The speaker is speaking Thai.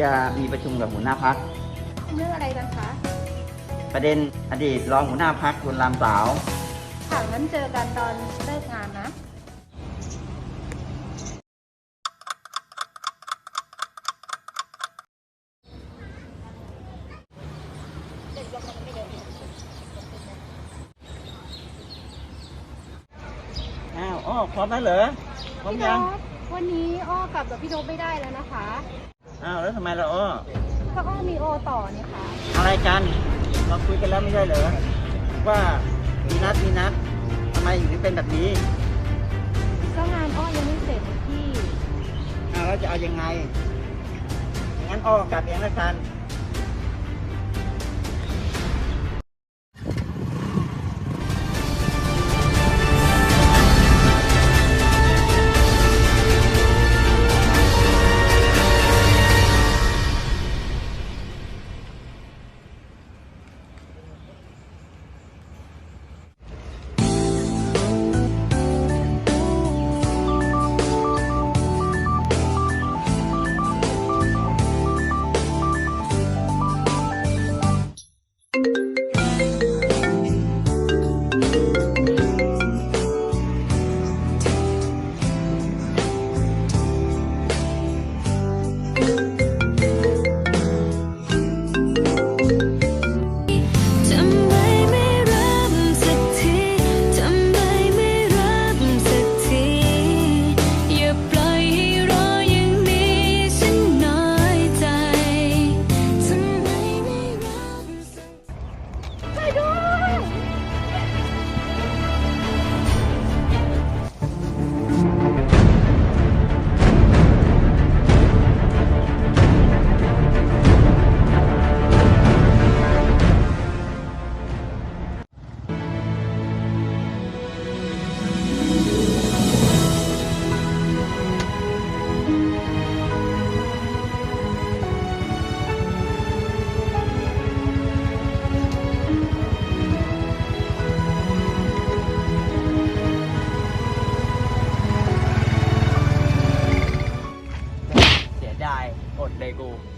จะมีประชุมกับหัวหน้าพัก เรื่องอะไรกันคะ ประเด็นอดีตรองหัวหน้าพักคุณรามสาว ค่ะงั้นเจอกันตอนเลิกงานนะ อ้าวอ้อพร้อมแล้วเหรอพร้อมพี่โดยังบ วันนี้อ้อกลับกับพี่โดบไม่ได้แล้วนะคะอ้าวแล้วทำไมล่ะอ้อเพราะอ้อมีโอต่อเนี่ยค่ะ อะไรกันเราคุยกันแล้วไม่ใช่เหรอว่ามีนัดมีนัดทำไมถึงเป็นแบบนี้ก็งานอ้อยังไม่เสร็จพี่อ้าวแล้วจะเอายังไงงั้นอ้อกลับเองละกัน 够。